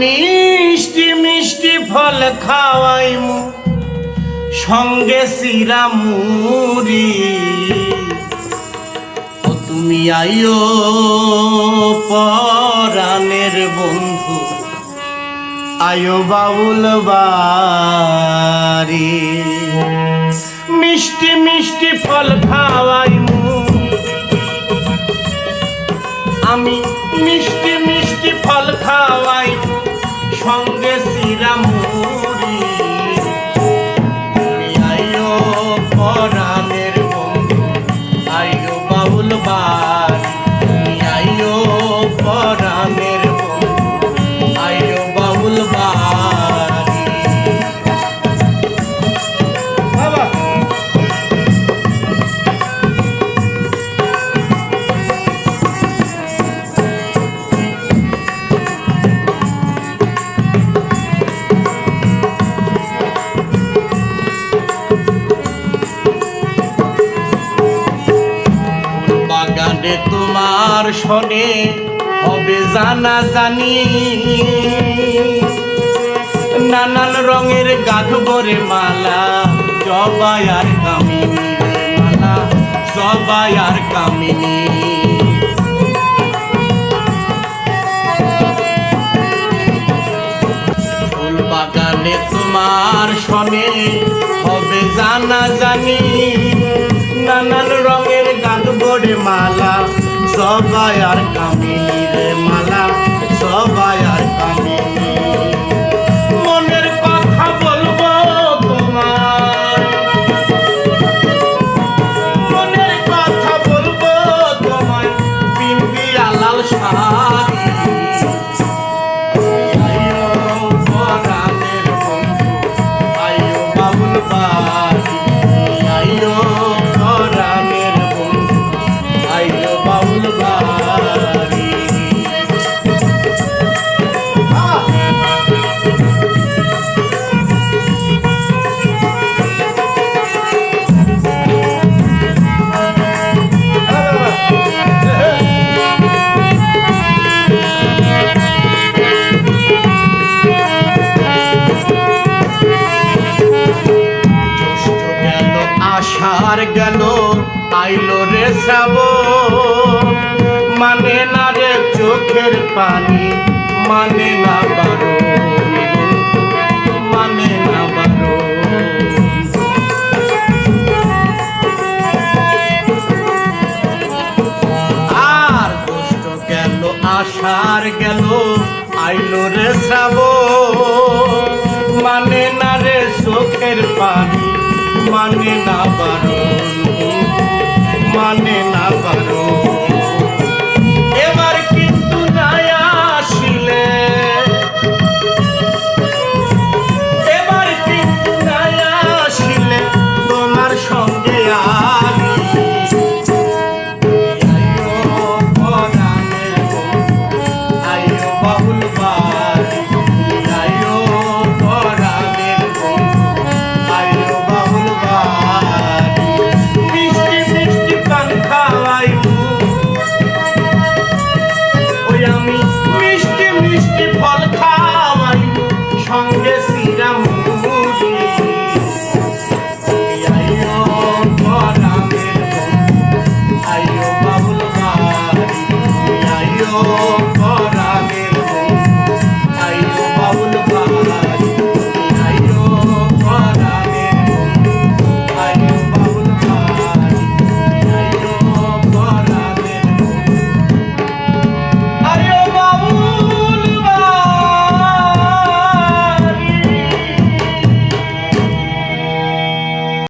মিষ্টি মিষ্টি ফল খাওয়াই সঙ্গে সিরা মুড়ি। ও তুমি আইও পরাণের বন্ধু। আয়ো বাউল বাড়ি। মিষ্টি মিষ্টি ফল খাওয়াই বাগানে তোমার শনে, হবে জানা জানি। নানান রঙের গাধবরে মালা, জবাই আর কামিনী মালা, জবাই আর কামিনী। বাগানে তোমার শনে, হবে জানা জানি। নানান রঙের গাঁদবরে মালা সবাই আর কামিনী রে আইলো রে শ্রাবণ মানে না রে চোখের পানি মানে না বারো মানে না বারো আর দুষ্ট গেল, আশার গেল, আইলো রে শ্রাবণ মানে না রে চোখের পানি মানে না না